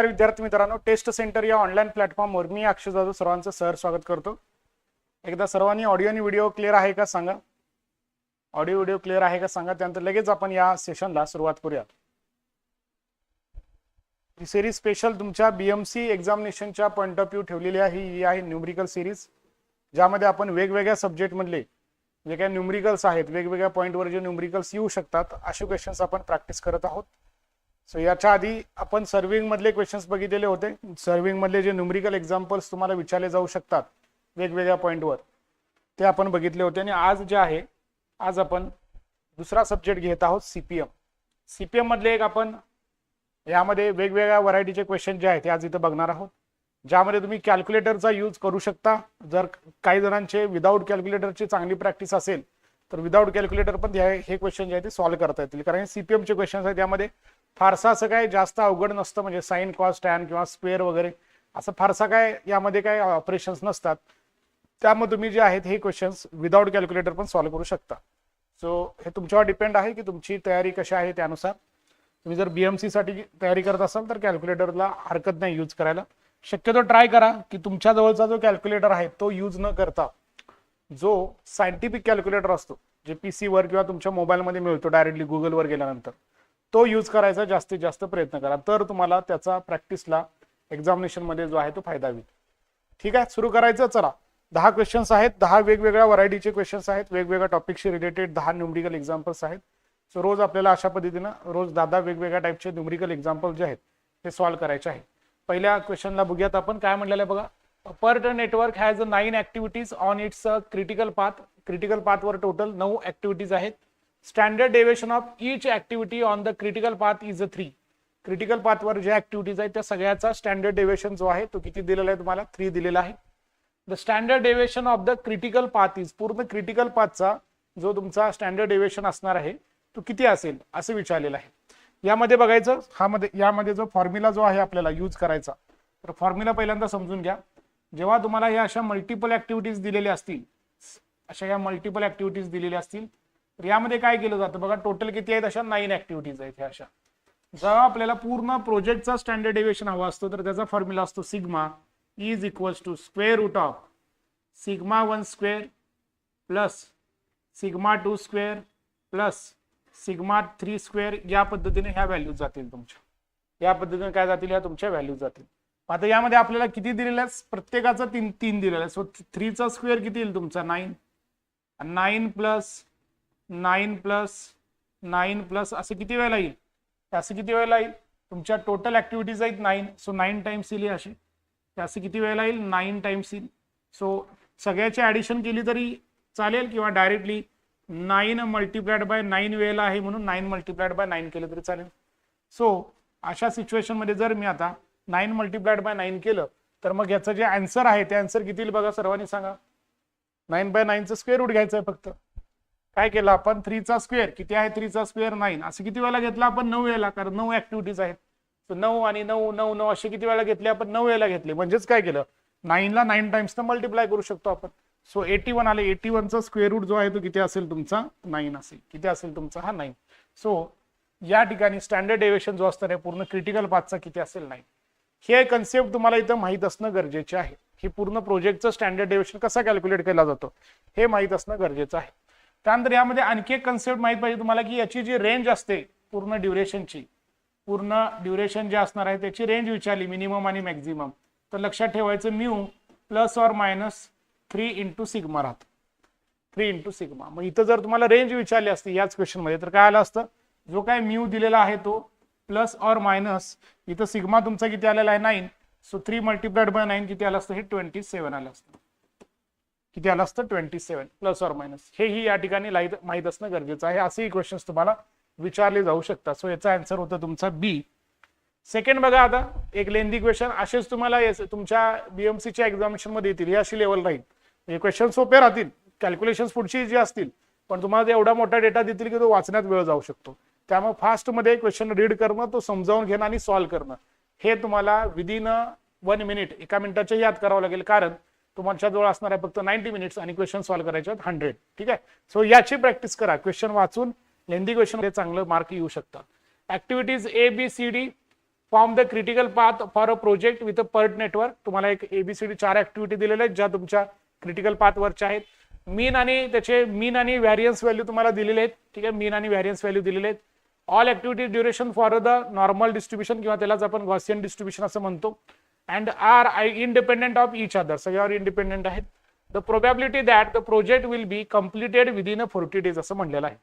तर विद्यार्थी मित्रांनो टेस्ट सेंटर या ऑनलाईन प्लॅटफॉर्मवर मी अक्षय जाधव सर्वांचं सर स्वागत करतो. एकदा सर्वांनी ऑडिओ आणि व्हिडिओ क्लिअर आहे का सांगा? ऑडिओ व्हिडिओ क्लिअर आहे का सांगा? त्यानंतर लगेच आपण या सेशनला सुरुवात करूया ही सिरीज स्पेशल तुमच्या बीएमसी एक्झामिनेशनच्या पॉईंट ऑफ व्ह्यू ठेवलेली आहे. ही आहे न्यूमरिकल सिरीज ज्यामध्ये आपण वेगवेगळ्या सब्जेक्टमधले जे काही न्यूमरिकल्स आहेत वेगवेगळ्या पॉईंटवर जे न्यूमरिकल्स येऊ शकतात असे क्वेश्चन्स आपण प्रॅक्टिस करत आहोत. सो याच्या आधी आपण सर्व्हिंगमधले क्वेश्चन्स बघितलेले होते. सर्व्हिंगमधले जे न्युमरिकल एक्झाम्पल्स तुम्हाला विचारले जाऊ शकतात वेगवेगळ्या पॉईंटवर ते आपण बघितले होते आणि आज जे आहे आज आपण दुसरा सब्जेक्ट घेत आहोत सीपीएम पी एममधले एक आपण यामध्ये वेगवेगळ्या व्हरायटीचे क्वेश्चन जे आहेत ते आज इथं बघणार आहोत. ज्यामध्ये तुम्ही कॅल्क्युलेटरचा यूज करू शकता. जर काही जणांचे विदाऊट कॅल्क्युलेटरची चांगली प्रॅक्टिस असेल तर विदाऊट कॅल्क्युलेटर पण हे- हे क्वेश्चन जे आहे ते सॉल्व्ह करता येतील. कारण सीपीएमचे क्वेश्चन आहेत. त्यामध्ये फारसा असं काय जास्त अवघड नसतं म्हणजे साईन कॉस्ट टॅन किंवा स्क्वेअर वगैरे असं फारसा काय यामध्ये काय ऑपरेशन्स नसतात. त्यामुळे तुम्ही जे आहेत हे क्वेश्चन्स विदाऊट कॅल्क्युलेटर पण सॉल्व्ह करू शकता. सो हे तुमच्यावर डिपेंड आहे की तुमची तयारी कशी आहे त्यानुसार. तुम्ही जर बीएमसी साठी तयारी करत असाल तर कॅल्क्युलेटरला हरकत नाही यूज करायला. शक्यतो ट्राय करा की तुमच्या जवळचा जो कॅल्क्युलेटर आहे तो यूज न करता जो सायंटिफिक कॅल्क्युलेटर असतो जे पी वर किंवा तुमच्या मोबाईलमध्ये मिळतो डायरेक्टली गुगलवर गेल्यानंतर. तो यूज करायचा जास्तीत जास्त प्रयत्न करा. तर तुम्हाला त्याचा प्रॅक्टिसला एक्झामिनेशनमध्ये जो आहे तो फायदा होईल. ठीक आहे? सुरू करायचं? चला. दहा क्वेश्चन्स आहेत. दहा वेगवेगळ्या व्हरायटीचे क्वेश्चन्स आहेत. वेगवेगळ्या टॉपिकशी रिलेटेड दहा न्युमरिकल एक्झाम्पल्स आहेत. सो रोज आपल्याला अशा पद्धतीनं रोज दहा दहा वेगवेगळ्या टाईपचे न्युमरिकल एक्झाम्पल जे आहेत ते सॉल्व्ह करायचे आहे पहिल्या क्वेश्चनला बघूयात आपण. काय म्हणलेलं आहे बघा? PERT network has nine activities on its critical path critical पाथवर total नऊ ऍक्टिव्हिटीज आहेत. Standard deviation of each activity on the critical path is a three critical पाथवर ज्या ऍक्टिव्हिटीज आहेत त्या सगळ्याचा स्टँडर्ड डेव्हिएशन जो आहे तो किती दिलेला आहे तुम्हाला? थ्री दिलेला आहे. The standard deviation of the critical path is पूर्ण क्रिटिकल पाथचा जो तुमचा स्टँडर्ड डेव्हिएशन असणार आहे तो किती असेल? असं विचारलेलं आहे. यामध्ये बघायचं हा मध्ये यामध्ये जो फॉर्म्युला जो आहे आपल्याला यूज करायचा तर फॉर्म्युला पहिल्यांदा समजून घ्या. जेव्हा तुम्हाला या अशा मल्टिपल ऍक्टिव्हिटीज दिलेल्या असतील अशा या मल्टिपल ऍक्टिव्हिटीज दिलेल्या असतील तर यामध्ये काय केलं जातं बघा टोटल किती आहेत अशा नाईन ऍक्टिव्हिटीज आहेत ह्या अशा. जेव्हा आपल्याला पूर्ण प्रोजेक्टचा स्टँडर्ड डेविएशन हवा असतो तर त्याचा फॉर्म्युला असतो sigma is equals to square root of sigma one square plus sigma two square plus sigma three square या पद्धतीने ह्या व्हॅल्यूज जातील तुमच्या. या पद्धतीने काय जातील? ह्या तुमच्या व्हॅल्यूज जातील. आता यामध्ये आपल्याला किती दिलेल्या आहे प्रत्येकाचा तीन तीन दिलेला आहे. सो थ्रीचा स्क्वेअर किती येईल तुमचा? Nine nine plus nine plus nine plus असं किती वेळेला येईल? असं किती वेळेला येईल? तुमच्या टोटल ऍक्टिव्हिटीज आहेत नाईन. सो नाईन टाइम्स येईल हे असे असं किती वेळेला येईल? नाईन टाइम्स येईल. सो सगळ्याची ऍडिशन केली तरी चालेल किंवा directly nine multiplied by nine वेळेला आहे म्हणून नाईन मल्टिप्लाइड बाय नाईन केलं तरी चालेल. सो अशा सिच्युएशनमध्ये जर मी आता नाईन मल्टिप्लाइड बाय नाईन केलं तर मग याचं जे आन्सर आहे ते आन्सर किती येईल बघा सर्वांनी सांगा. नाईन बाय नाईनचं स्क्वेअर रूट घ्यायचं आहे फक्त. काय केलं आपण? थ्रीचा स्क्वेअर किती आहे थ्रीचा स्क्वेअर नाईन असं किती वेळेला घेतला आपण? नऊ वेळेला कारण नऊ ऍक्टिव्हिटीज आहेत. तर नऊ आणि नऊ नऊ नऊ असे किती वेळेला घेतले आपण? नऊ वेळेला घेतले. म्हणजेच काय केलं? नाईनला नाईन टाइम्स मल्टिप्लाय करू शकतो आपण. सो एटी वन आले. एटी वनचा स्क्वेअर रूट जो आहे तो किती असेल तुमचा? नाईन असेल. किती असेल तुमचा? हा नाईन सो या ठिकाणी स्टँडर्ड डेविएशन जो असतं पूर्ण क्रिटिकल पाथचा किती असेल? नाईन हे कन्सेप्ट तुम्हाला इथं माहीत असणं गरजेचे आहे. हे पूर्ण प्रोजेक्टचं स्टँडर्ड डेविएशन कसा कॅल्क्युलेट केला जातो? हे माहीत असणं गरजेचं आहे. त्यानंतर यामध्ये आणखी एक कन्सेप्ट माहीत पाहिजे तुम्हाला की याची जी रेंज असते पूर्ण ड्युरेशनची पूर्ण ड्युरेशन जे असणार आहे त्याची रेंज विचारली मिनिमम आणि मॅक्झिमम तर लक्षात ठेवायचं mu plus or minus three into sigma राहतो. थ्री इंटू सिग्मा मग इथं जर तुम्हाला रेंज विचारली असती याच क्वेश्चनमध्ये तर काय आलं असतं? जो काय म्यू दिलेला आहे तो प्लस ऑर मायनस इथं सिग्मा तुमचा किती आलेला आहे? Nine so three multiplied by nine किती आलं असतं? हे ट्वेंटी सेवन आलं असतं. किती आलं असतं? Twenty seven plus or minus हेही या ठिकाणी लाईत माहीत असणं गरजेचं आहे. असेही क्वेश्चन्स तुम्हाला विचारले जाऊ शकतात. सो याचा आन्सर होतं तुमचा बी सेकंड बघा आता एक लेंदी क्वेश्चन असेच तुम्हाला तुमच्या बीएमसीच्या एक्झामिनेशनमध्ये येतील. हे अशी लेवल राहील. हे क्वेश्चन सोपे राहतील. कॅल्क्युलेशन पुढची जी असतील पण तुम्हाला एवढा मोठा डेटा देतील की तो वाचण्यात वेळ जाऊ शकतो. त्यामुळे फास्टमध्ये क्वेश्चन रीड करणं तो समजावून घेणं आणि सॉल्व्ह करणं. हे तुम्हाला विदिन वन मिनिट एका मिनिटाच्या याद करावं लागेल. कारण तुमच्या जवळ असणार आहे फक्त नाईन्टी मिनिट्स आणि क्वेश्चन सॉल्व्ह करायचे आहेत हंड्रेड ठीक आहे? सो याची प्रॅक्टिस करा. क्वेश्चन वाचून लेंदी क्वेश्चन चांगलं मार्क येऊ शकतात. Activities A B C D form the critical path for a project with a PERT network तुम्हाला एक एबीसीडी चार ऍक्टिव्हिटी दिलेल्या आहेत ज्या तुमच्या क्रिटिकल पाथवरच्या आहेत. मीन आणि त्याचे मीन आणि व्हॅरियन्स व्हॅल्यू तुम्हाला दिलेले आहेत. ठीक आहे? मीन आणि व्हॅरियन्स व्हॅल्यू दिलेले आहेत. All activity duration for the normal distribution किंवा त्यालाच आपण गॉसियन डिस्ट्रीब्युशन असं म्हणतो. And are I independent of each other सगळ्यावर independent आहेत the probability that the project will be completed within a forty days असं म्हणलेलं आहे.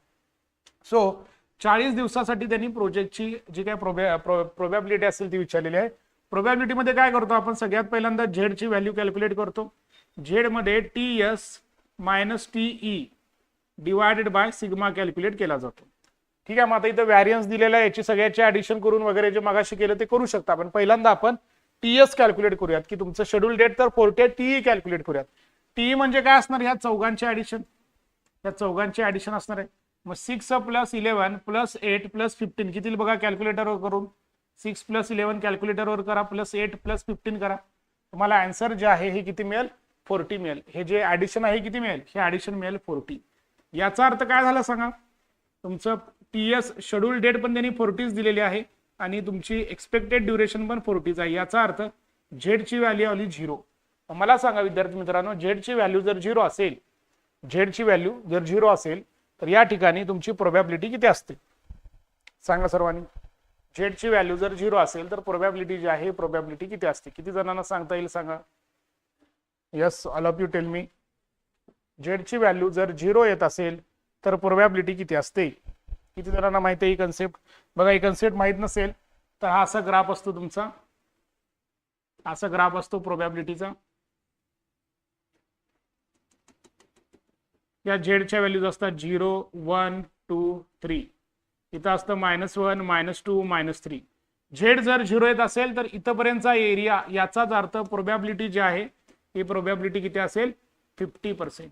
सो चाळीस दिवसासाठी त्यांनी प्रोजेक्टची जी काय प्रोबॅबिलिटी असेल ती विचारलेली आहे. Probability मध्ये काय करतो आपण? सगळ्यात पहिल्यांदा झेडची व्हॅल्यू कॅल्क्युलेट करतो. झेडमध्ये T S minus T E divided by sigma calculate केला जातो. ठीक आहे मग आता इथं व्हॅरियन्स दिलेलं आहे. याची सगळ्याची ऍडिशन करून वगैरे जे मगाशी केलं ते करू शकता आपण. पहिल्यांदा आपण टी एस कॅल्क्युलेट करूयात. की तुमचं शेड्यूल डेट तर फोर्टी टी कॅल्क्युलेट करूयात. टी म्हणजे काय असणार? ह्या चौघांचे ऍडिशन या चौघांचे ऍडिशन असणार आहे. मग six plus eleven plus eight plus fifteen किती बघा कॅल्क्युलेटरवर करून. सिक्स प्लस इलेव्हन कॅल्क्युलेटरवर करा. प्लस एट प्लस फिफ्टीन करा. तुम्हाला आन्सर जे आहे हे किती मिळेल? फोर्टी मिळेल. हे जे ऍडिशन आहे किती मिळेल? हे ऍडिशन मिळेल फोर्टी याचा अर्थ काय झाला सांगा? तुमचं टी एस शेड्यूल डेट पण त्यांनी फोर्टीज दिलेली आहे. आणि तुमची एक्सपेक्टेड ड्युरेशन पण फोर्टीज आहे. याचा अर्थ झेडची व्हॅल्यू आली झिरो मला सांगा विद्यार्थी मित्रांनो झेडची व्हॅल्यू जर झिरो असेल झेडची व्हॅल्यू जर झिरो असेल तर या ठिकाणी तुमची प्रोबॅबिलिटी किती असते? सांगा सर्वांनी. झेडची व्हॅल्यू जर झिरो असेल तर प्रोबॅबिलिटी जी आहे प्रोबॅबिलिटी किती असते? किती जणांना सांगता येईल सांगा? Yes all of you tell me झेडची value जर झिरो येत असेल तर प्रोबॅबिलिटी किती असते? किती जणांना माहिती आहे ही कन्सेप्ट बघा हे कन्सेप्ट माहीत नसेल तर हा असा ग्राफ असतो तुमचा. असा ग्राफ असतो प्रोबॅबिलिटीचा या झेडच्या व्हॅल्यूज असतात झिरो वन टू थ्री इथं असतं minus one minus two minus three Z जर झिरो येत असेल तर इथंपर्यंतचा एरिया याचाच अर्थ प्रोबॅबिलिटी जी आहे ही प्रोबॅबिलिटी किती असेल? फिफ्टी पर्सेंट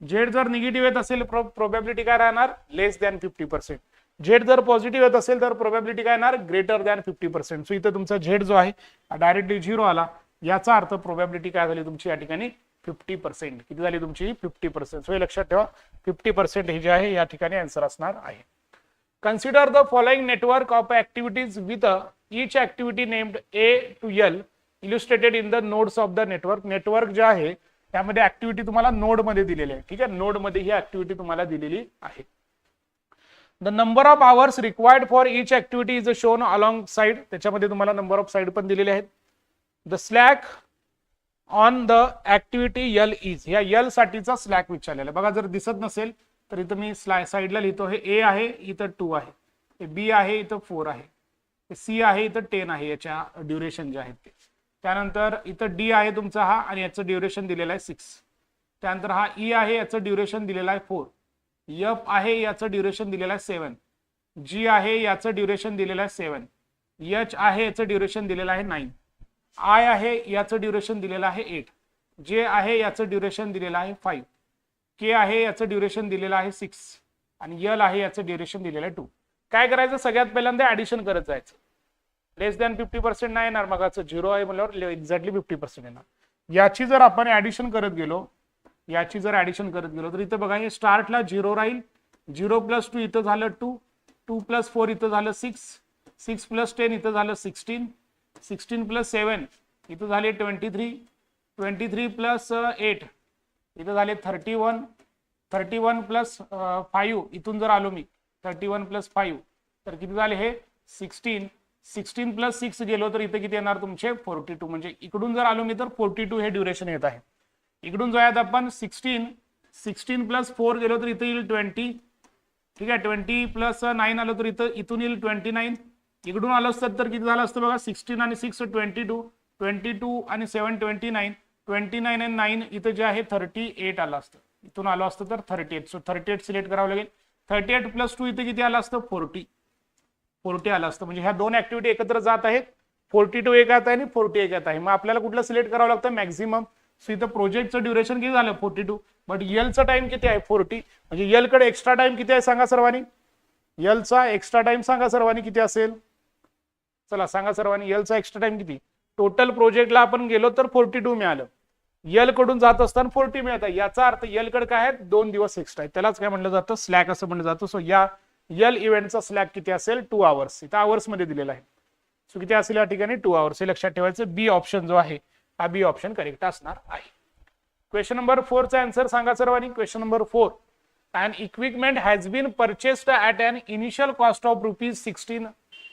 झेड जर निगेटिव्ह येत असेल प्रोबॅबिलिटी काय राहणार? Less than fifty percent Z जर पॉझिटिव्ह येत असेल तर प्रोबॅबिलिटी काय येणार? Greater than fifty percent so इथं तुमचा झेड जो आहे डायरेक्टली झिरो आला. याचा अर्थ प्रोबॅबिलिटी काय झाली तुमची या ठिकाणी? फिफ्टी पर्सेंट किती झाली तुमची? फिफ्टी पर्सेंट सो हे लक्षात ठेवा. फिफ्टी पर्सेंट हे जे आहे या ठिकाणी आन्सर असणार आहे. Consider the following network of activities with each activity named A to L illustrated in the nodes of the network network जे आहे त्यामध्ये ऍक्टिव्हिटी तुम्हाला नोडमध्ये दिलेली आहे. ठीक आहे? नोडमध्ये ही ऍक्टिव्हिटी तुम्हाला दिलेली आहे. The number of hours required for each activity is shown along side त्याच्यामध्ये तुम्हाला नंबर ऑफ साइड पण दिलेले आहेत. The slack on the activity L is या यल साठीचा स्लॅक विचारलेला आहे. बघा जर दिसत नसेल तर इथं मी स्लाय साईडला लिहितो. हे ए आहे इथं टू आहे. हे बी आहे इथं फोर आहे. हे सी आहे इथं टेन आहे. याच्या ड्युरेशन जे आहेत ते. त्यानंतर इथं डी आहे तुमचा हा आणि याचं ड्युरेशन दिलेलं आहे सिक्स त्यानंतर हा ई आहे याचं ड्युरेशन दिलेलं आहे फोर एफ आहे याचं ड्युरेशन दिलेलं आहे सेवन जी आहे याचं ड्युरेशन दिलेलं आहे सेवन एच आहे याचं ड्युरेशन दिलेलं आहे नाईन आय आहे याचं ड्युरेशन दिलेलं आहे एट जे आहे याचं ड्युरेशन दिलेलं आहे फाईव्ह के आहे याचं ड्युरेशन दिलेलं आहे सिक्स आणि यल आहे याचं ड्युरेशन दिलेलं आहे टू काय करायचं? सगळ्यात पहिल्यांदा ऍडिशन करत जायचं. लेस दॅन फिफ्टी पर्सेंट नाही येणार. मग झिरो आहे म्हणल्यावर एक्झॅक्टली फिफ्टी पर्सेंट येणार. याची जर आपण ऍडिशन करत गेलो याची जर ऍडिशन करत गेलो तर इथं बघा हे स्टार्टला झिरो राहील. झिरो प्लस टू इथं झालं टू टू प्लस फोर इथं झालं सिक्स सिक्स प्लस टेन इथं झालं सिक्स्टीन सिक्स्टीन प्लस सेवन इथं झाले twenty three twenty three plus eight इथं झाले thirty one thirty one plus five इथून जर आलो मी थर्टी वन प्लस फाईव्ह तर किती झाले हे? सिक्स्टीन सिक्स्टीन प्लस सिक्स गेलो तर इथं किती येणार तुमचे? फोर्टी टू म्हणजे इकडून जर आलो मी तर फोर्टी टू हे ड्युरेशन येत आहे. इकडून जाऊयात आपण सिक्स्टीन सिक्स्टीन प्लस फोर गेलो तर इथं येईल ट्वेंटी ठीक आहे ट्वेंटी प्लस नाईन आलो तर इथं इथून येईल ट्वेंटी नाईन इकडून आलं असतं तर किती झालं असतं बघा? सिक्स्टीन आणि six twenty two twenty two आणि seven twenty nine twenty nine and nine इथं जे आहे थर्टी एट आलं असतं. इथून आलं असतं तर thirty eight so thirty eight select करावं लागेल. थर्टी एट प्लस टू इथं किती आलं असतं? फोर्टी फोर्टी आलं असतं. म्हणजे ह्या दोन ऍक्टिव्हिटी एकत्र जात आहेत. फोर्टी टू एक आहे आणि फोर्टी एक आहे. मग आपल्याला कुठलं सिलेक्ट करावं लागतं? मॅक्झिमम सो इथं प्रोजेक्टचं ड्युरेशन किती झालं? फोर्टी टू बट एलचा टाइम किती आहे? फोर्टी म्हणजे एलकडे एक्स्ट्रा टाइम किती आहे? सांगा सर्वांनी. एलचा एक्स्ट्रा टाइम सांगा सर्वांनी किती असेल? चला सांगा सर्वांनी. एलचा एक्स्ट्रा टाइम किती? टोटल प्रोजेक्टला आपण गेलो तर फोर्टी टू मिळालं. यलकडून जात असताना फोर्टी मिळत. आहे याचा अर्थ यलकडे काय आहे दोन दिवस एक्स्ट्रा आहे त्यालाच काय म्हणलं जातं? स्लॅक असं म्हणलं जातं. सो या यल इव्हेंटचा स्लॅक किती असेल? टू आवर्स इथं आवर्समध्ये दिलेला आहे. सो किती असेल या ठिकाणी? टू आवर्स हे लक्षात ठेवायचं. बी ऑप्शन जो आहे हा बी ऑप्शन करेक्ट असणार आहे. क्वेश्चन नंबर फोरचा आन्सर सांगा सर्वांनी. Question number four and equipment has been purchased at an initial cost of rupees sixteen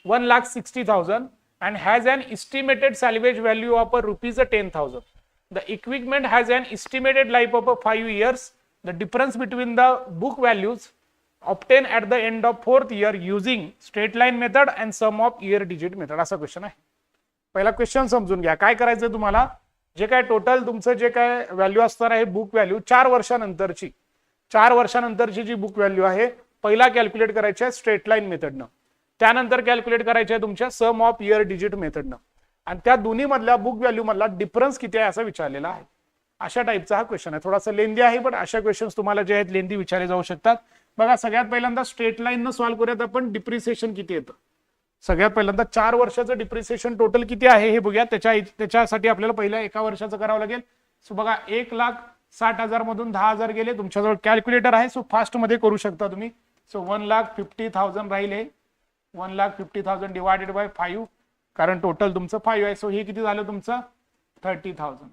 one lakh sixty thousand and has an estimated salvage value of a rupees ten thousand the equipment has an estimated life of a five years the difference between the book values obtained at the end of fourth year using straight line method and sum of year digit method असा question आहे. पहिला question समजून घ्या. काय करायचं तुम्हाला? जे काय टोटल तुमचं जे काय व्हॅल्यू असणार आहे बुक व्हॅल्यू चार वर्षानंतरची. चार वर्षानंतरची जी बुक व्हॅल्यू आहे पहिला कॅल्क्युलेट करायची आहे स्ट्रेट लाईन मेथडनं त्यानंतर कॅल्क्युलेट करायची आहे तुमच्या सम ऑफ इयर डिजिट मेथडनं आणि त्या दोन्ही मधल्या बुक व्हॅल्यू मधला डिफरन्स किती आहे असं विचारलेला आहे. अशा टाईपचा हा क्वेश्चन आहे. थोडासा लेंदी आहे पण अशा क्वेश्चन्स तुम्हाला जे आहेत लेंदी विचारले जाऊ शकतात. बघा सगळ्यात पहिल्यांदा स्ट्रेट लाईन न सॉल्व्ह करूयात आपण डिप्रिसिएशन किती येतं? सगळ्यात पहिल्यांदा चार वर्षाचं डिप्रिसिएशन टोटल किती आहे हे बघूया. त्याच्या त्याच्यासाठी आपल्याला पहिल्या एका वर्षाचं करावं लागेल. सो बघा एक लाख साठ हजार मधून दहा हजार गेले. तुमच्याजवळ कॅल्क्युलेटर आहे सो फास्टमध्ये करू शकता तुम्ही. So one lakh fifty thousand राहील. हे one lakh fifty thousand divided by five कारण टोटल तुमचं फाईव्ह आहे. सो हे किती झालं तुमचं? थर्टी थाउजंड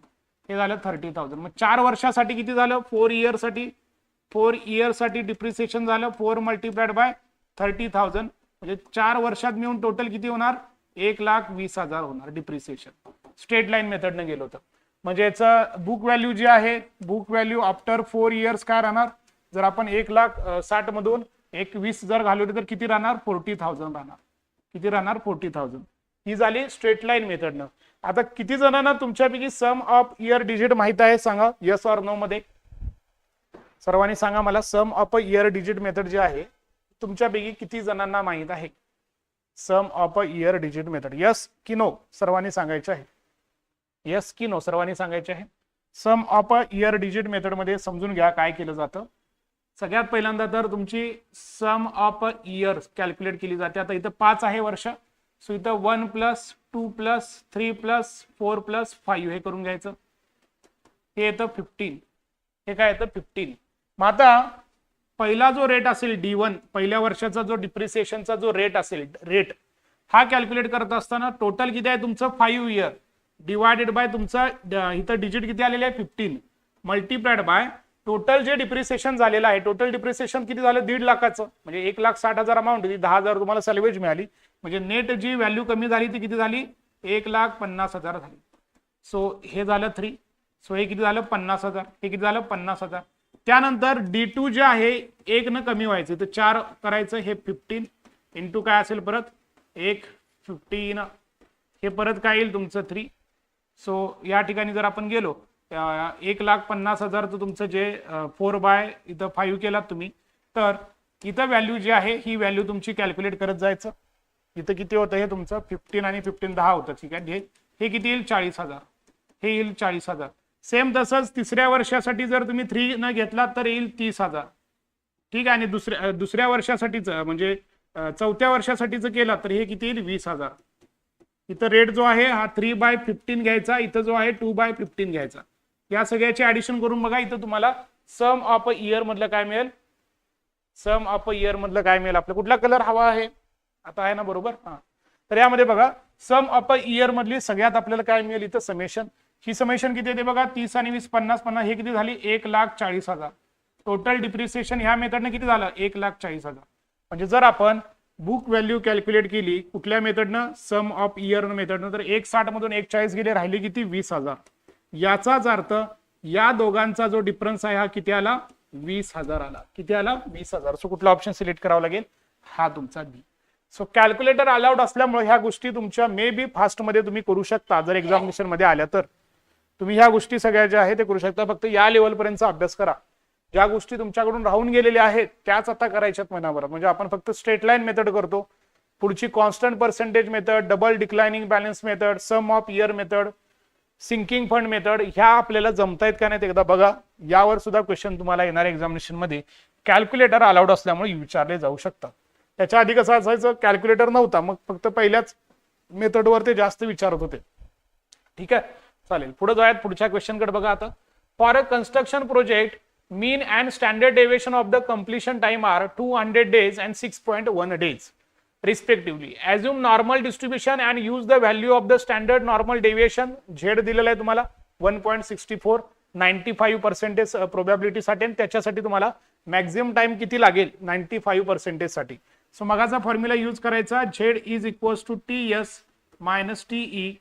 हे झालं थर्टी थाउजंड मग चार वर्षासाठी किती झालं? फोर इयरसाठी फोर इयरसाठी डिप्रिसिएशन झालं. Four multiplied by thirty thousand म्हणजे चार वर्षात मिळून टोटल किती होणार? एक लाख वीस हजार होणार डिप्रिसिएशन स्ट्रेट लाईन मेथडनं गेलो होतं म्हणजे याचं बुक व्हॅल्यू जी आहे book value after four years काय राहणार? जर आपण एक लाख साठ मधून एक वीस जर घालवले तर किती राहणार? फोर्टी थाउजंड राहणार. किती राहणार? फोर्टी थाउजंड ही झाली स्ट्रेट लाईन मेथडनं आता किती जणांना तुमच्यापैकी सम ऑफ इयर डिजिट माहीत आहे? सांगा. यस ऑर नो मध्ये. सर्वांनी सांगा मला sum of year digit method जे आहे तुमच्यापैकी किती जणांना माहीत आहे? Sum of a year digit method. Yes की नो सर्वांनी सांगायचे आहे. यस की नो सर्वांनी सांगायचे आहे. Sum of a year digit मेथडमध्ये समजून घ्या काय केलं जातं. सगळ्यात पहिल्यांदा तर तुमची sum of a year calculate केली जाते. आता इथं पाच आहे वर्ष. सो इथं one plus two plus three plus four plus five हे करून घ्यायचं. हे येतं फिफ्टीन हे काय येतं फिफ्टीन मग आता पहिला जो रेट असेल डी वन पहिल्या वर्षाचा जो डिप्रिसिएशनचा जो रेट असेल रेट हा कॅल्क्युलेट करत असताना टोटल किती आहे तुमचं? फाईव्ह इयर डिवायडेड बाय तुमचं ड- इथं डिजिट किती आलेले आहे? फिफ्टीन मल्टिप्लाइड बाय टोटल जे डिप्रिसिएशन झालेलं आहे टोटल डिप्रिसिएशन किती झालं? दीड लाखाचं. म्हणजे एक लाख साठ हजार अमाऊंट होती. दहा हजार तुम्हाला सॅलवेज मिळाली. म्हणजे नेट जी व्हॅल्यू कमी झाली ती किती झाली? एक लाख पन्नास हजार झाली. सो हे झालं थ्री सो हे किती झालं? पन्नास हजार. हे किती झालं? पन्नास हजार. त्यानंतर डी टू जे आहे एक न कमी व्हायचं. तर चार करायचं हे फिफ्टीन इंटू काय असेल परत? एक फिफ्टीन हे परत काय येईल तुमचं थ्री सो या ठिकाणी जर आपण गेलो एक लाख पन्नास हजारचं तुमचं जे फोर बाय इथं फाईव्ह केलात तुम्ही तर इथं व्हॅल्यू जी आहे ही व्हॅल्यू तुमची कॅल्क्युलेट करत जायचं. इथं किती होतं हे तुमचं? फिफ्टीन आणि फिफ्टीन दहा होतं. ठीक आहे? हे किती येईल? चाळीस हजार. हे येईल चाळीस हजार. सेम तसंच तिसऱ्या वर्षासाठी जर तुम्ही थ्री न घेतला तर येईल तीस हजार. ठीक आहे? आणि दुसऱ्या दुसऱ्या वर्षासाठीच म्हणजे चौथ्या वर्षासाठीच केला तर हे किती येईल? वीस हजार. इथं रेट जो आहे हा थ्री बाय फिफ्टीन घ्यायचा इथं जो आहे टू बाय फिफ्टीन घ्यायचा. या सगळ्याचे ऍडिशन करून बघा इथं तुम्हाला सम ऑफ अ इयर मधलं काय मिळेल? सम ऑफ अ इयर मधलं काय मिळेल? आपला कुठला कलर हवा आहे? आता आहे ना बरोबर? हा. तर यामध्ये बघा सम ऑफ अ इयर मधली सगळ्यात आपल्याला काय मिळेल इथं? समेशन ही समेशन किती येते बघा तीस आणि वीस पन्नास पन्नास हे किती झाली? एक लाख चाळीस हजार. टोटल डिप्रिसिएशन ह्या मेथडने किती झालं? एक लाख चाळीस हजार. म्हणजे जर आपण बुक व्हॅल्यू कॅल्क्युलेट केली कुठल्या मेथडनं सम ऑफ इयर मेथडनं तर एक साठ मधून एक चाळीस गेले राहिले किती? वीस हजार. याचाच अर्थ या दोघांचा जो डिफरन्स आहे हा किती आला? वीस हजार आला. किती आला? वीस हजार. सो कुठला ऑप्शन सिलेक्ट करावा लागेल? हा तुमचा बी सो कॅल्क्युलेटर अलाउड असल्यामुळे ह्या गोष्टी तुमच्या मे बी फास्टमध्ये तुम्ही करू शकता. जर एक्झामिनेशनमध्ये आल्या तर. तुम्ही ह्या गोष्टी सगळ्या ज्या आहेत ते करू शकता. फक्त या लेवलपर्यंतचा अभ्यास करा. ज्या गोष्टी तुमच्याकडून राहून गेलेल्या आहेत त्याच आता करायच्यात महिनाभरात म्हणजे आपण फक्त स्ट्रेट लाईन मेथड करतो. पुढची constant percentage method double declining balance method sum of year method sinking fund method ह्या आपल्याला जमतायत का नाहीत एकदा बघा. यावर सुद्धा क्वेश्चन तुम्हाला येणाऱ्या एक्झामिनेशनमध्ये. कॅल्क्युलेटर अलाउड असल्यामुळे विचारले जाऊ शकतात. त्याच्या आधी कसं असायचं? कॅल्क्युलेटर नव्हता. मग फक्त पहिल्याच मेथडवर ते जास्त विचारत होते. ठीक आहे? चालेल. पुढे जाऊयात पुढच्या क्वेश्चनकडे बघा आता. For a construction project mean and standard deviation of the completion time are two hundred days and six point one days respectively assume normal distribution and use the value of the standard normal deviation Z दिलेलं आहे तुम्हाला. One point sixty four ninety five percentage प्रोबॅबिलिटीसाठी आणि त्याच्यासाठी तुम्हाला maximum time किती लागेल? Ninety five पर्सेंटेजसाठी so मगाचा फॉर्म्युला यूज करायचा. Z is equals to T S minus T E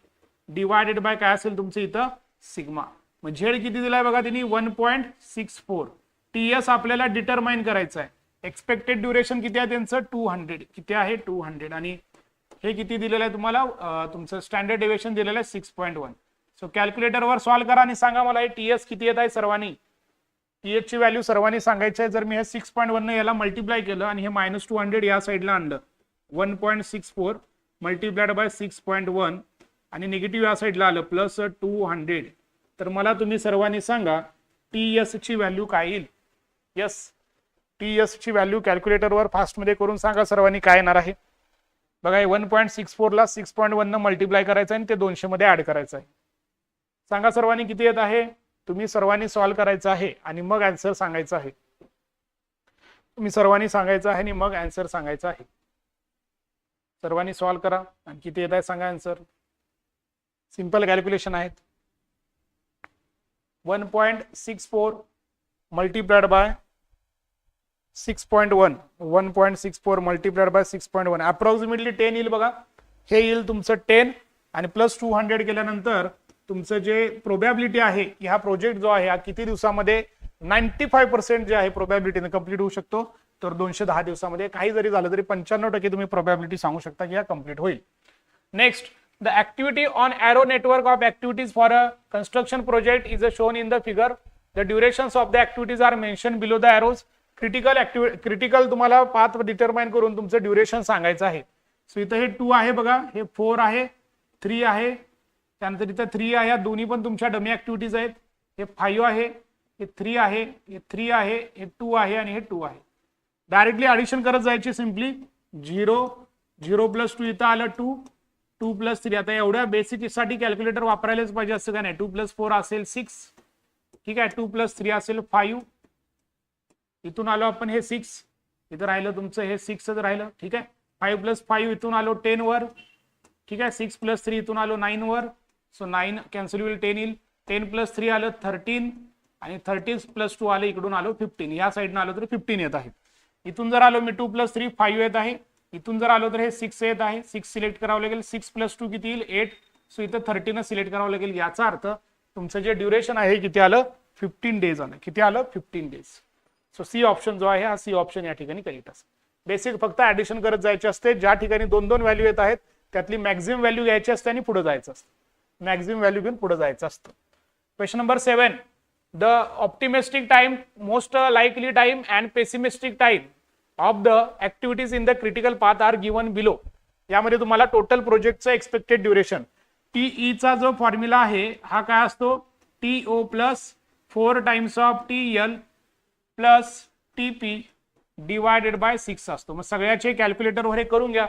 divided by काय असेल तुमचं इथं? सिग्मा मग झेड किती दिलाय बघा त्यांनी one point six four T S आपल्याला डिटरमाइन करायचं आहे एक्सपेक्टेड ड्युरेशन किती आहे त्यांचं? टू हंड्रेड किती आहे? टू हंड्रेड आणि हे किती दिलेलं आहे तुम्हाला? तुमचं स्टँडर्ड डेव्हिएशन दिलेलं आहे सिक्स पॉईंट वन सो कॅल्क्युलेटरवर सॉल्व्ह करा आणि सांगा मला हे टी एस किती येत आहे सर्वांनी? टी एच ची व्हॅल्यू सर्वांनी सांगायची आहे. जर मी हे सिक्स पॉईंट वन याला मल्टिप्लाय केलं आणि हे मायनस टू हंड्रेड या साईडला आणलं one point six four multiplied by six point one आणि निगेटिव्ह या साईडला आलं प्लस टू हंड्रेड तर मला तुम्ही सर्वांनी सांगा टी एस ची व्हॅल्यू काय येईल? यस टी एस ची व्हॅल्यू कॅल्क्युलेटरवर फास्टमध्ये करून सांगा सर्वांनी काय येणार आहे. बघा वन पॉईंट सिक्स फोरला सिक्स पॉईंट वन मल्टिप्लाय करायचं आहे आणि ते दोनशे मध्ये ऍड करायचं आहे. सांगा सर्वांनी किती येत आहे? तुम्ही सर्वांनी सॉल्व्ह करायचं आहे आणि मग अँसर सांगायचं आहे. तुम्ही सर्वांनी सांगायचं आहे आणि मग अँसर सांगायचं आहे. सर्वांनी सॉल्व्ह करा. आणि किती येत आहे सांगा अँसर सिंपल कॅल्क्युलेशन आहेत. One point six four multiplied by six point one one point six four multiplied by six point one approximately ten येईल बघा. हे येईल तुमचं टेन आणि प्लस टू हंड्रेड केल्यानंतर तुमचं जे प्रोबॅबिलिटी आहे ह्या प्रोजेक्ट जो आहे हा किती दिवसामध्ये नाईन्टी फाईव्ह पर्सेंट जे आहे प्रोबॅबिलिटीने कंप्लीट होऊ शकतो. तर दोनशे दहा दिवसामध्ये काही जरी झालं तरी पंच्याण्णव टक्के तुम्ही प्रोबॅबिलिटी सांगू शकता की हा कंप्लीट होईल. Next the activity on arrow network of activities for a construction project is a shown in the figure the durations of the activities are mention below the arrows critical active critical तुम्हाला path determine करून तुमचं duration सांगायचं आहे. So इथं हे to आहे बघा. हे फोर आहे थ्री आहे. त्यानंतर इथं थ्री आहे. या दोन्ही पण तुमच्या डमी ऍक्टिव्हिटीज आहेत. हे फाईव्ह आहे हे थ्री आहे हे थ्री आहे हे टू आहे आणि हे टू आहे. डायरेक्टली ॲडिशन करत जायची simply zero zero plus two इथं आलं टू टू प्लस थ्री. आता एवढ्या बेसिकसाठी कॅल्क्युलेटर वापरायलाच पाहिजे असं का नाही? टू प्लस फोर असेल सिक्स ठीक आहे? टू प्लस थ्री असेल फाईव्ह इथून आलो आपण हे सिक्स इथं राहिलं तुमचं हे सिक्सच राहिलं. ठीक आहे? फाईव्ह प्लस फाईव्ह इथून आलो टेन वर. ठीक आहे? सिक्स प्लस थ्री इथून आलो नाईन वर. सो नाईन कॅन्सल होईल टेन येईल. टेन प्लस थ्री आलं थर्टीन आणि थर्टीन प्लस टू आलं इकडून आलो फिफ्टीन या साईडनं आलो तर फिफ्टीन येत आहे. इथून जर आलो मी टू प्लस थ्री फाईव्ह येत आहे. इथून जर आलो तर हे सिक्स येत आहे. सिक्स सिलेक्ट करावं लागेल. सिक्स प्लस टू किती येईल? एट सो इथं थर्टीनं सिलेक्ट करावं लागेल. याचा अर्थ तुमचं जे ड्युरेशन आहे किती आलं? फिफ्टीन डेज आलं. किती आलं? Fifteen days so C option जो आहे हा सी ऑप्शन या ठिकाणी करेक्ट असेल. बेसिक फक्त ऍडिशन करत जायचे असते. ज्या ठिकाणी दोन दोन व्हॅल्यू येत आहेत त्यातली मॅक्झिमम व्हॅल्यू घ्यायची असते आणि पुढे जायचं असतं. मॅक्झिमम व्हॅल्यू घेऊन पुढे जायचं असतं. Question number seven the optimistic time most likely time and pessimistic time of the activities in the critical path are given below यामध्ये तुम्हाला टोटल प्रोजेक्टचं एक्सपेक्टेड ड्युरेशन टी चा जो फॉर्म्युला आहे हा काय असतो? T O plus four times of T L plus T P divided by six असतो. मग सगळ्याचे कॅल्क्युलेटरवर हे करून घ्या.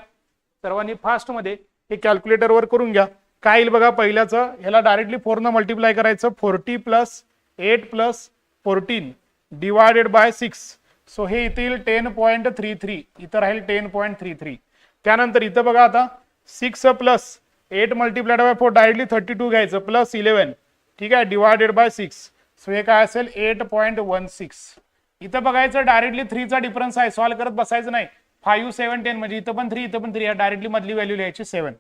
सर्वांनी फास्टमध्ये हे कॅल्क्युलेटरवर करून घ्या. काय येईल बघा पहिल्याचं? ह्याला डायरेक्टली फोरनं मल्टिप्लाय करायचं. Forty plus eight plus fourteen divided by six so हे इथे येईल टेन पॉईंट थ्री थ्री इथं राहील टेन पॉईंट थ्री थ्री त्यानंतर इथं बघा आता six plus eight multiplied by four directly thirty two घ्यायचं प्लस इलेव्हन ठीक आहे डिवायडेड बाय सिक्स सो हे काय असेल? एट पॉईंट वन सिक्स इथं बघायचं डायरेक्टली थ्रीचा डिफरन्स आहे. सॉल्व करत बसायचं नाही. फाईव्ह सेव्हन टेन म्हणजे इथं पण थ्री इथं पण थ्री डायरेक्टली मधली व्हॅल्यू लिहायची सेव्हन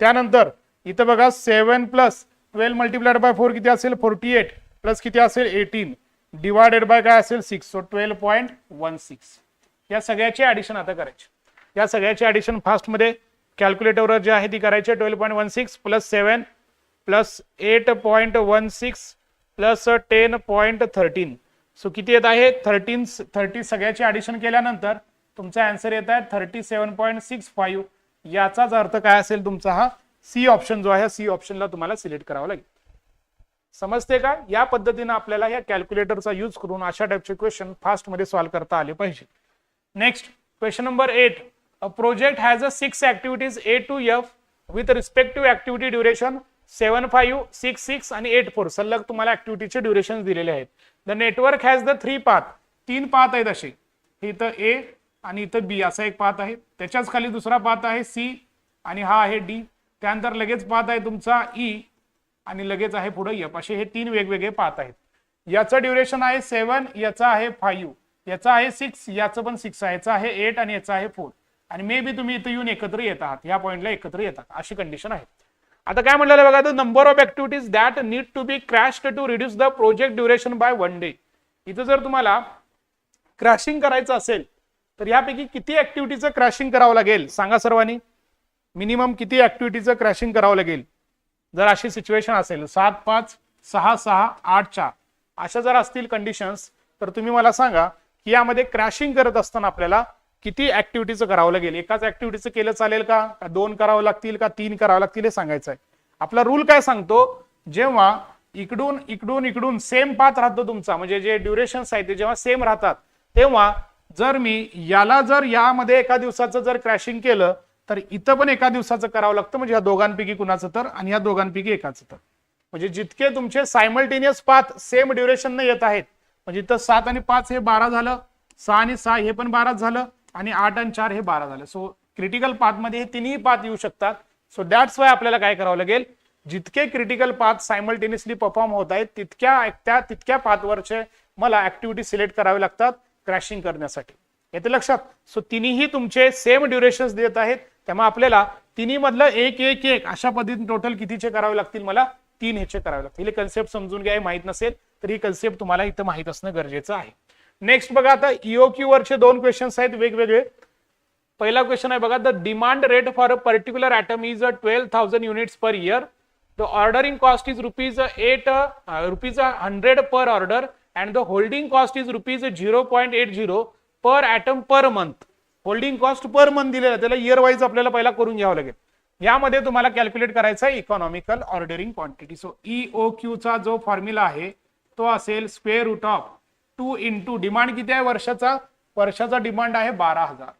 त्यानंतर इथं बघा seven plus twelve multiplied by four किती असेल? फोर्टी एट प्लस किती असेल? एटीन डिवायडेड बाय काय असेल? Six so twelve point one six या सगळ्याची ऍडिशन आता करायची. या सगळ्याची ऍडिशन फास्टमध्ये कॅल्क्युलेटरवर जे आहे ती करायची twelve point one six plus seven plus eight point one six plus ten point thirteen so किती येत आहे? थर्टीन थर्टी सगळ्याची ऍडिशन केल्यानंतर तुमचा आन्सर येत आहे thirty seven point six five याचाच अर्थ काय असेल तुमचा हा? सी ऑप्शन जो आहे सी ऑप्शनला तुम्हाला सिलेक्ट करावा लागेल. समजते का? या पद्धतीने आपल्याला या कॅल्क्युलेटरचा यूज करून अशा टाईपचे क्वेश्चन फास्टमध्ये सॉल्व्ह करता आले पाहिजे. Next question number eight a project has a six activities A to F with respective activity duration seven five six six आणि एट फोर सलग तुम्हाला ऍक्टिव्हिटीचे ड्युरेशन दिलेले आहेत. The network has the three path तीन पाथ आहेत असे. इथं ए आणि इथं बी असा एक पाथ आहे. त्याच्याच खाली दुसरा पाथ आहे सी आणि हा आहे डी त्यानंतर लगेच पाथ आहे तुमचा ई आणि लगेच आहे पुढे यप. असे हे तीन वेगवेगळे पाहत आहेत. याचं ड्युरेशन आहे सेवन याचा आहे फाईव्ह याचा आहे सिक्स याचं पण सिक्स आहे. याचा आहे एट आणि याचा आहे फोर आणि मे बी तुम्ही इथं येऊन एकत्र येत आहात. या पॉईंटला एकत्र येतात अशी कंडिशन आहे आता काय म्हणलेलं बघा the number of activities that need to be crashed to reduce the project duration by one day इथं जर तुम्हाला क्रॅशिंग करायचं असेल तर यापैकी किती ऍक्टिव्हिटीचं क्रॅशिंग करावं लागेल? सांगा सर्वांनी. मिनिमम किती ऍक्टिव्हिटीचं क्रॅशिंग करावं लागेल? जर अशी सिच्युएशन असेल सात पाच सहा सहा आठ चार अशा जर असतील कंडिशन्स तर तुम्ही मला सांगा की यामध्ये क्रॅशिंग करत असताना आपल्याला किती ऍक्टिव्हिटीचं करावं लागेल? एकाच ऍक्टिव्हिटीचं केलं चालेल का? का दोन करावं लागतील का तीन करावं लागतील हे सांगायचं आहे आपला रूल काय सांगतो? जेव्हा इकडून इकडून इकडून सेम पाथ राहतो तुमचा म्हणजे जे ड्युरेशन्स आहेत ते जेव्हा सेम राहतात तेव्हा जर मी याला जर यामध्ये एका दिवसाचं जर क्रॅशिंग केलं तर इथं पण एका दिवसाचं करावं लागतं म्हणजे या दोघांपैकी कुणाचं तर आणि या दोघांपैकी एकाचं तर. म्हणजे जितके तुमचे सायमल्टेनियस पाथ सेम ड्युरेशन येत आहेत म्हणजे इथं सात आणि पाच हे बारा झालं सहा आणि सहा हे पण बाराच झालं आणि आठ आणि चार हे बारा झालं. सो क्रिटिकल पाथमध्ये हे तिन्ही पाथ येऊ शकतात. सो दॅट्स वाय आपल्याला काय करावं लागेल? जितके क्रिटिकल पाथ सायमल्टेनियसली परफॉर्म होत आहेत तितक्या त्या तितक्या पाथवरचे मला ऍक्टिव्हिटी सिलेक्ट करावे लागतात क्रॅशिंग करण्यासाठी. येते लक्षात. सो तिन्ही तुमचे सेम ड्युरेशन देत आहेत त्यामुळे आपल्याला तिन्ही मधलं एक एक एक अशा पद्धतीने टोटल कितीचे करावे लागतील मला? तीन ह्याचे करावे लागतील. हे कन्सेप्ट समजून घ्या माहीत नसेल तर ही कन्सेप्ट तुम्हाला इथं माहीत असणं गरजेचं आहे. नेक्स्ट बघा आता ईओक्यू वरचे दोन क्वेश्चन्स आहेत वेगवेगळे. पहिला क्वेश्चन आहे बघा the demand rate for a particular item is a twelve thousand units per year the ordering cost is rupees eight rupees hundred per order and the holding cost is rupees zero point eight zero per item per month holding cost per month दिलेला त्याला year wise आपल्याला पहिला करून घ्यावं लागेल. यामध्ये तुम्हाला calculate करायचा आहे economical ordering quantity so E क्यूचा जो फॉर्म्युला आहे तो असेल square root of two into demand किती आहे वर्षाचा? वर्षाचा डिमांड आहे बारा हजार.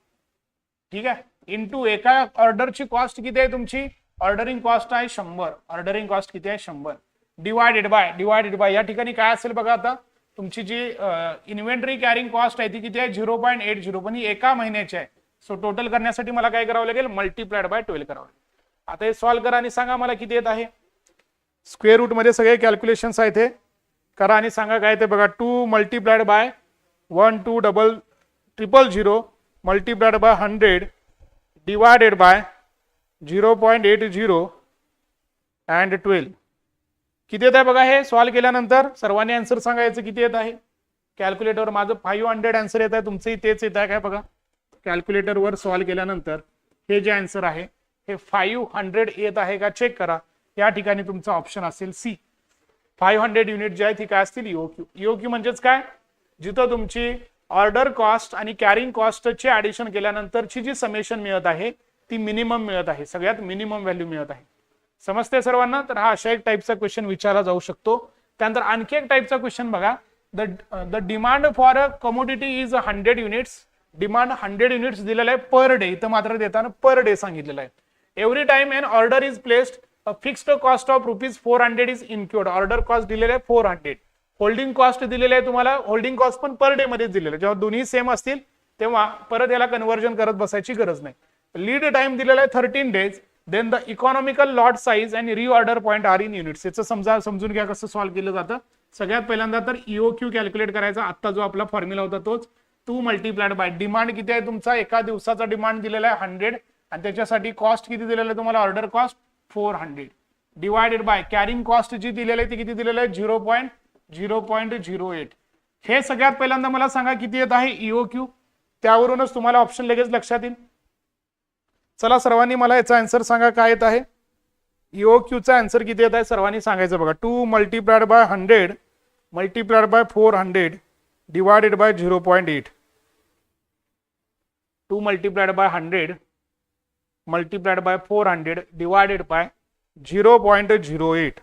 ठीक आहे? इंटू एका ऑर्डरची कॉस्ट किती आहे तुमची? ऑर्डरिंग कॉस्ट आहे शंभर. ऑर्डरिंग कॉस्ट किती आहे? शंभर. डिवायडेड बाय डिवायडेड बाय या ठिकाणी काय असेल बघा आता? तुमची जी इन्व्हेंटरी कॅरिंग कॉस्ट आहे ती किती आहे? Zero point eight zero. पण ही एका महिन्याची आहे. सो टोटल करण्यासाठी मला काय करावं लागेल? मल्टिप्लाइड बाय ट्वेल्व करावं लागेल. आता हे सॉल्व्ह करा आणि सांगा मला किती येत आहे. स्क्वेअर रूटमध्ये सगळे कॅल्क्युलेशन्स आहेत हे. करा आणि सांगा काय ते बघा. Two multiplied by one two double triple zero multiplied by hundred divided by zero point eight zero and twelve किती येत आहे बघा हे? सॉल्व्ह केल्यानंतर सर्वांनी आन्सर सांगायचं किती येत आहे? कॅल्क्युलेटरवर माझं फाईव्ह हंड्रेड आन्सर येत आहे तुमचंही तेच येत आहे काय बघा? कॅल्क्युलेटरवर सॉल्व्ह केल्यानंतर हे जे आन्सर आहे हे फाईव्ह हंड्रेड येत आहे का? चेक करा. या ठिकाणी तुमचा ऑप्शन असेल सी फाईव्ह हंड्रेड युनिट जे आहे ती काय असतील? ईओक्यू ईओक्यू म्हणजेच काय? जिथं तुमची ऑर्डर कॉस्ट आणि कॅरिंग कॉस्टचे ऍडिशन केल्यानंतरची जी समेशन मिळत आहे ती मिनिमम मिळत आहे. सगळ्यात मिनिमम व्हॅल्यू मिळत आहे. समजते सर्वांना? तर हा अशा एक टाईपचा क्वेश्चन विचारला जाऊ शकतो. त्यानंतर आणखी एक टाईपचा क्वेश्चन बघा. The the demand for a commodity is hundred units demand hundred units दिलेलं आहे पर डे इथं मात्र देताना पर डे सांगितलेलं आहे. Every time an order is placed a fixed cost of rupees four hundred is incurred order cost दिलेलं आहे four hundred holding cost दिलेलं आहे तुम्हाला. होल्डिंग कॉस्ट पण पर डे मध्येच दिलेलं आहे. जेव्हा दोन्ही सेम असतील तेव्हा परत याला कन्व्हर्जन करत बसायची गरज नाही. लीड टाइम दिलेला आहे thirteen days then the economical lot size and reorder point are in units याचं समजा समजून घ्या कसं सॉल्व्ह केलं जातं. सगळ्यात पहिल्यांदा तर ईओ क्यू कॅल्क्युलेट करायचा. आता जो आपला फॉर्म्युला होता तोच. टू मल्टीप्लाइड बाय डिमांड किती आहे तुमचा? एका दिवसाचा डिमांड दिलेला आहे हंड्रेड आणि त्याच्यासाठी कॉस्ट किती दिलेला आहे तुम्हाला? Order cost four hundred divided by carrying cost जी दिलेली आहे ती किती दिलेली आहे? Zero point zero point zero eight हे सगळ्यात पहिल्यांदा मला सांगा किती येत आहे ईओ क्यू त्यावरूनच तुम्हाला ऑप्शन लगेच लक्षात येईल. चला सर्वांनी मला याचा आन्सर सांगा काय येत आहे? ईओ क्यूचा आन्सर किती येत आहे? सर्वांनी सांगायचं बघा. Two multiplied by hundred multiplied by four hundred divided by zero point eight two multiplied by hundred multiplied by four hundred divided by zero point zero eight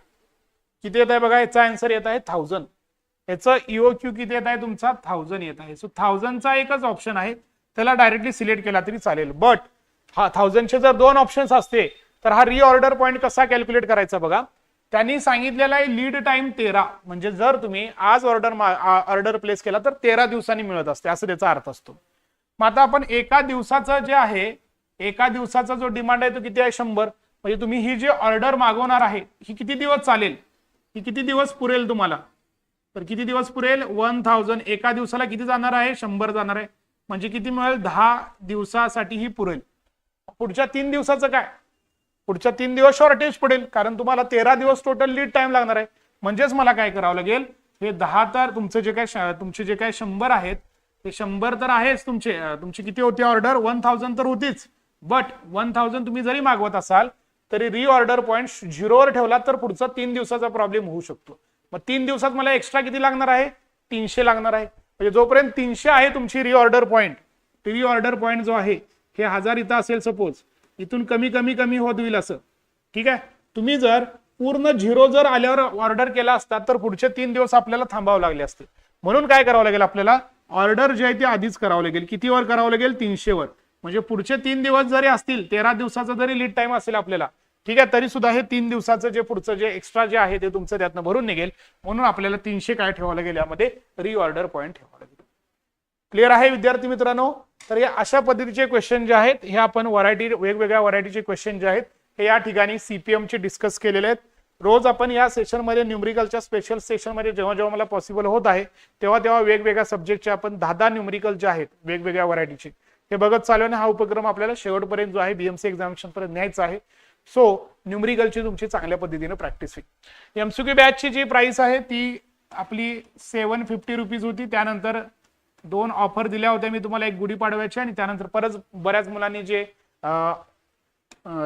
किती येत आहे बघा? याचा आन्सर येत आहे थाउजंड याचं ईओ क्यू किती येत आहे तुमचा? थाउजंड येत आहे. सो थाउजंडचा एकच ऑप्शन आहे. त्याला डायरेक्टली सिलेक्ट केला तरी चालेल. बट हा थाउजंडचे जर दोन ऑप्शन्स असते तर हा रिऑर्डर पॉईंट कसा कॅल्क्युलेट करायचा बघा. त्यांनी सांगितलेला आहे लीड टाइम तेरा. म्हणजे जर तुम्ही आज ऑर्डर ऑर्डर प्लेस केला तर तेरा दिवसांनी मिळत असते. असं त्याचा अर्थ असतो. मग आता आपण एका दिवसाचं जे आहे एका दिवसाचा जो डिमांड आहे तो किती आहे? शंभर. म्हणजे तुम्ही ही जी ऑर्डर मागवणार आहे ही किती दिवस चालेल? ही किती दिवस पुरेल तुम्हाला? तर किती दिवस पुरेल? वन थाउजंड एका दिवसाला किती जाणार आहे? शंभर जाणार आहे. म्हणजे किती मिळेल? दहा दिवसासाठी ही पुरेल. पुढच्या तीन दिवसाचं काय? पुढच्या तीन दिवस शॉर्टेज पडेल कारण तुम्हाला तेरा दिवस टोटल लीड टाइम लागणार आहे. म्हणजेच मला काय करावं लागेल? हे दहा तर तुमचे जे काय तुमचे जे काय शंभर आहेत ते शंभर तर आहेच तुमचे. तुमची किती होती ऑर्डर वन थाउजंड तर होतीच. बट वन थाउजंड तुम्ही जरी मागवत असाल तरी रिऑर्डर पॉईंट झिरोवर ठेवला तर पुढचा तीन दिवसाचा प्रॉब्लेम होऊ शकतो. मग तीन दिवसात मला एक्स्ट्रा किती लागणार आहे? तीनशे लागणार आहे. म्हणजे जोपर्यंत तीनशे आहे तुमची रिऑर्डर पॉईंट रिऑर्डर पॉईंट जो आहे हे हजार इथं असेल सपोज. इथून कमी कमी कमी होत होईल असं. ठीक आहे? तुम्ही जर पूर्ण झिरो जर आल्यावर ऑर्डर केला असता तर पुढचे तीन दिवस आपल्याला थांबावं लागले असते. म्हणून काय करावं लागेल आपल्याला? ऑर्डर जे आहे ते आधीच करावं लागेल. कितीवर करावं लागेल? तीनशेवर. म्हणजे पुढचे तीन दिवस जरी असतील तेरा दिवसाचा जरी लीड टाइम असेल आपल्याला ठीक आहे? तरी सुद्धा हे तीन दिवसाचं जे पुढचं जे एक्स्ट्रा जे आहे ते तुमचं त्यातनं भरून निघेल. म्हणून आपल्याला तीनशे काय ठेवावं लागेल? यामध्ये रिऑर्डर पॉईंट ठेवावं लागेल. क्लिअर आहे विद्यार्थी मित्रांनो? तर या अशा पद्धतीचे क्वेश्चन जे आहेत हे आपण व्हरायटी वेगवेगळ्या व्हरायटीचे क्वेश्चन जे आहेत हे या ठिकाणी सीपीएमचे डिस्कस केलेले आहेत. रोज आपण या सेशनमध्ये न्यूमरिकलच्या स्पेशल सेशनमध्ये जेव्हा जेव्हा मला पॉसिबल होत आहे तेव्हा तेव्हा वेगवेगळ्या सब्जेक्टचे आपण दहा दहा न्यूमरिकल जे आहेत वेगवेगळ्या व्हरायटीचे हे बघत चालवणे हा उपक्रम आपल्याला शेवटपर्यंत जो आहे बीएमसी एक्झामिनेशन पर्यंत न्यायचा आहे. सो न्यूमरिकलची तुमची चांगल्या पद्धतीने प्रॅक्टिस होईल. एमसीक्यू बॅचची जी प्राइस आहे ती आपली सेवन फिफ्टी रुपीज होती. त्यानंतर दोन ऑफर दिल्या होत्या मी तुम्हाला एक गुढीपाडव्याची आणि त्यानंतर परत बऱ्याच मुलांनी जे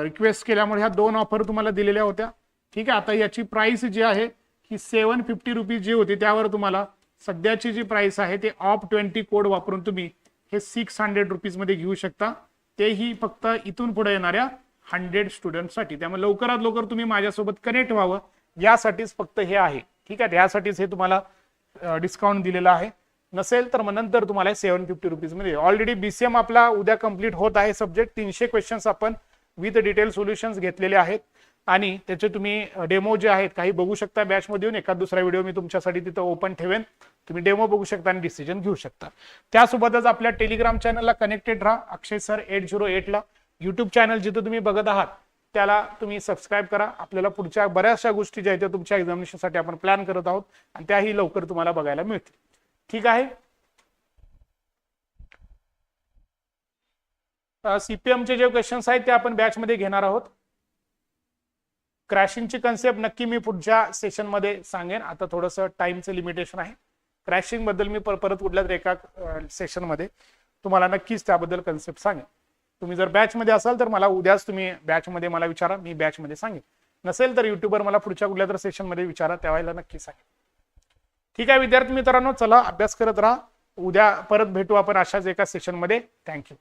रिक्वेस्ट केल्यामुळे ह्या दोन ऑफर तुम्हाला दिलेल्या होत्या. ठीक आहे आता याची प्राइस जी आहे ही सेवन फिफ्टी रुपीज जी होती त्यावर तुम्हाला सध्याची जी प्राइस आहे ते ऑफ ट्वेंटी कोड वापरून तुम्ही हे सिक्स हंड्रेड रुपीजमध्ये घेऊ शकता. तेही फक्त इथून पुढे येणाऱ्या हंड्रेड स्टुडंटसाठी त्यामुळे लवकरात लवकर तुम्ही माझ्यासोबत कनेक्ट व्हावं. यासाठीच फक्त हे आहे. ठीक आहे यासाठीच हे तुम्हाला डिस्काउंट दिलेलं आहे. नसेल तर मग नंतर तुम्हाला सेव्हन फिफ्टी रुपीजमध्ये ऑलरेडी बीसीएम आपला उद्या कंप्लीट होत आहे सब्जेक्ट तीनशे क्वेश्चन्स आपण विथ डिटेल सोल्युशन्स घेतलेले आहेत. आणि त्याचे तुम्ही डेमो जे आहेत काही बघू शकता. बॅच मध्ये येऊन एखाद दुसरा व्हिडिओ मी तुमच्यासाठी तिथं ओपन ठेवेन. तुम्ही डेमो बघू शकता आणि डिसिजन घेऊ शकता. त्यासोबतच आपल्या टेलिग्राम चॅनलला कनेक्टेड राहा. अक्षय सर एट झिरो एटला युट्यूब चॅनल जिथं तुम्ही बघत आहात त्याला तुम्ही सबस्क्राईब करा. आपल्याला पुढच्या बऱ्याचशा गोष्टी ज्या आहेत त्या तुमच्या एक्झामिनेशनसाठी आपण प्लॅन करत आहोत. आणि त्याही लवकर तुम्हाला बघायला मिळतील. ठीक आहे? सीपीएमचे जे क्वेश्चन्स आहेत ते आपण बॅच मध्ये घेणार आहोत. क्रॅशिंगची कन्सेप्ट नक्की मी पुढच्या सेशनमध्ये सांगेन. आता थोडंसं टाइमचं लिमिटेशन आहे. क्रॅशिंगबद्दल मी परत कुठल्या तरी एका सेशनमध्ये तुम्हाला नक्कीच त्याबद्दल कन्सेप्ट सांगेन. तुम्ही जर बॅच मध्ये असाल तर मला उद्याच तुम्ही बॅच मध्ये मला विचारा. मी बॅच मध्ये सांगेन. नसेल तर युट्यूबवर मला पुढच्या कुठल्या तर सेशनमध्ये विचारा. त्यावेळेला नक्की सांगेन. ठीक आहे विद्यार्थी मित्रांनो चला अभ्यास करत राहा. उद्या परत भेटू आपण अशाच एका सेशनमध्ये थँक्यू